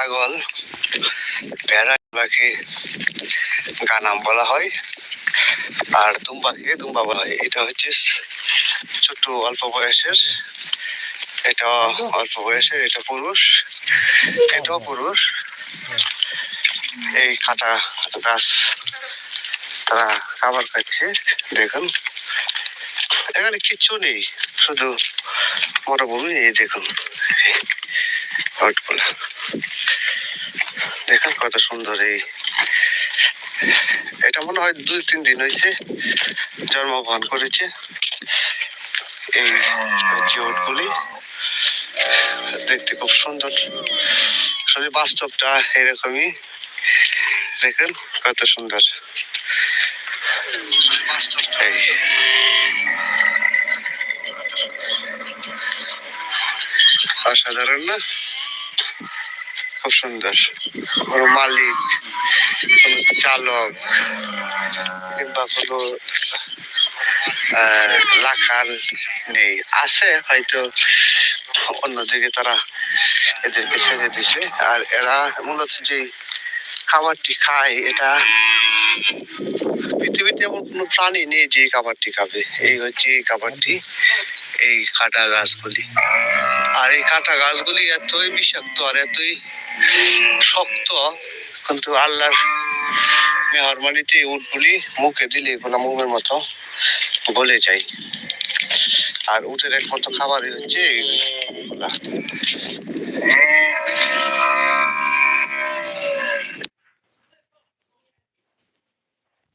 ছাগল ভেড়া পাখি গানাম বলা হয়, আর দুম্বাকে দুম্বা বলা হয়। এটা হচ্ছে ছোট্ট অল্প বয়সের। এটা অল্প বয়সের, এটা পুরুষ। এটাও পুরুষ। এই কাটা গাছ তারা খাবার খাচ্ছে, দেখুন। এখানে কিচ্ছু নেই, শুধু মরুভূমি, এই দেখুন। দেখুন কত সুন্দর এই। এটা মনে হয় দুই তিন দিন হয়েছে জন্মগ্রহণ করেছে। এই উটগুলি দেখতে খুব সুন্দর। আসলে বাস্তবটা এরকমই। দেখুন কত সুন্দর। এই। অসাধারণ না? খুব সুন্দর। কোনো মালিক কোনো চালক, কিংবা কোনো লাখার নেই। আছে হয়তো, অন্যদিকে তারা এদেরকে ছেড়ে দিছে। আর এরা মূলত যে খাবারটি খায়, এটা পৃথিবীতে এমন কোনো প্রাণী নেই যে খাবারটি খাবে। এই হচ্ছে এই খাবারটি, এই কাটা গাছগুলি। আর এই কাঁটা গাছগুলি এতই বিষাক্ত আর এতই শক্ত, কিন্তু আল্লাহর মেহরবানিতে এই উটগুলি মুখে দিলে এগুলো মুখের মতো গলে যায়। আর উঠের একমাত্র খাবারই হচ্ছে এইগুলা।